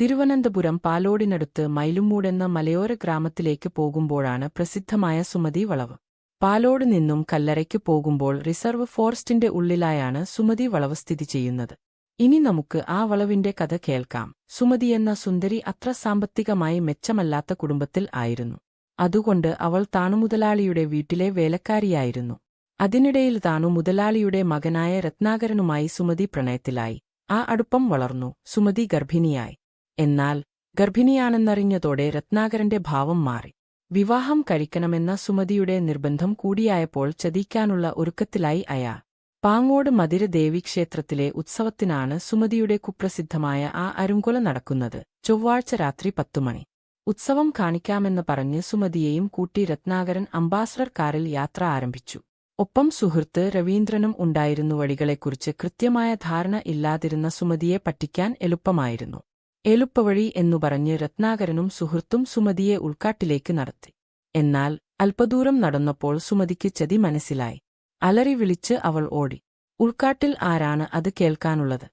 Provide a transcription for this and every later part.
തിരുവനന്തപുരം പാലോടിനടുത്ത് മൈലുമൂടെന്ന മലയോര ഗ്രാമത്തിലേക്ക് പോകുമ്പോഴാണ് പ്രസിദ്ധമായ സുമതി വളവ്. പാലോട് നിന്നും കല്ലറയ്ക്ക് പോകുമ്പോൾ റിസർവ് ഫോറസ്റ്റിന്റെ ഉള്ളിലായാണ് സുമതി വളവ് സ്ഥിതി ചെയ്യുന്നത്. ഇനി നമുക്ക് ആ വളവിന്റെ കഥ കേൾക്കാം. സുമതി എന്ന സുന്ദരി അത്ര സാമ്പത്തികമായി മെച്ചമല്ലാത്ത കുടുംബത്തിൽ ആയിരുന്നു. അതുകൊണ്ട് അവൾ താണുമുതലാളിയുടെ വീട്ടിലെ വേലക്കാരിയായിരുന്നു. അതിനിടയിൽ താണു മുതലാളിയുടെ മകനായ രത്നാകരനുമായി സുമതി പ്രണയത്തിലായി. ആ അടുപ്പം വളർന്നു. സുമതി ഗർഭിണിയായി. എന്നാൽ ഗർഭിണിയാണെന്നറിഞ്ഞതോടെ രത്നാകരന്റെ ഭാവം മാറി. വിവാഹം കഴിക്കണമെന്ന സുമതിയുടെ നിർബന്ധം കൂടിയായപ്പോൾ ചതിക്കാനുള്ള ഒരുക്കത്തിലായി അയാൾ. പാങ്ങോട് മതിര ദേവീക്ഷേത്രത്തിലെ ഉത്സവത്തിനാണ് സുമതിയുടെ കുപ്രസിദ്ധമായ ആ അരുങ്കൊല നടക്കുന്നത്. ചൊവ്വാഴ്ച രാത്രി പത്തുമണി ഉത്സവം കാണിക്കാമെന്ന് പറഞ്ഞ് സുമതിയെയും കൂട്ടി രത്നാകരൻ അംബാസഡർ കാറിൽ യാത്ര ആരംഭിച്ചു. ഒപ്പം സുഹൃത്ത് രവീന്ദ്രനും ഉണ്ടായിരുന്നു വഴികളെക്കുറിച്ച് കൃത്യമായ ധാരണ ഇല്ലാതിരുന്ന സുമതിയെ പറ്റിക്കാൻ എളുപ്പമായിരുന്നു. എളുപ്പവഴി എന്നു പറഞ്ഞ് രത്നാകരനും സുഹൃത്തും സുമതിയെ ഉൾക്കാട്ടിലേക്ക് നടത്തി. എന്നാൽ അല്പദൂരം നടന്നപ്പോൾ സുമതിക്ക് ചതി മനസ്സിലായി. അലറി വിളിച്ച് അവൾ ഓടി. ഉൾക്കാട്ടിൽ ആരാണ് അത് കേൾക്കാനുള്ളത്?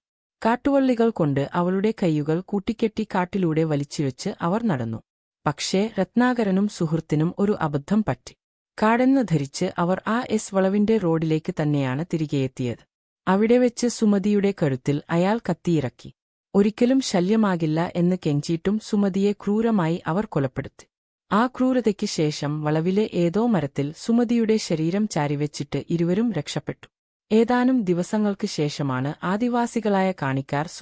കാട്ടുവള്ളികൾ കൊണ്ട് അവളുടെ കൈയുകൾ കൂട്ടിക്കെട്ടി കാട്ടിലൂടെ വലിച്ചുവെച്ച് അവർ നടന്നു. പക്ഷേ രത്നാകരനും സുഹൃത്തിനും ഒരു അബദ്ധം പറ്റി. കാടെന്ന് ധരിച്ച് അവർ ആ എസ് വളവിന്റെ റോഡിലേക്ക് തന്നെയാണ് തിരികെയെത്തിയത്. അവിടെ വെച്ച് സുമതിയുടെ കഴുത്തിൽ അയാൾ കത്തിയിറക്കി. ഒരിക്കലും ശല്യമാകില്ല എന്ന് കെഞ്ചിയിട്ടും സുമതിയെ ക്രൂരമായി അവർ കൊലപ്പെടുത്തി. ആ ക്രൂരതയ്ക്ക് ശേഷം വളവിലെ ഏതോ മരത്തിൽ സുമതിയുടെ ശരീരം ചാരിവെച്ചിട്ട് ഇരുവരും രക്ഷപ്പെട്ടു. ഏതാനും ദിവസങ്ങൾക്ക് ശേഷമാണ് ആദിവാസികളായ കാണിക്കാർ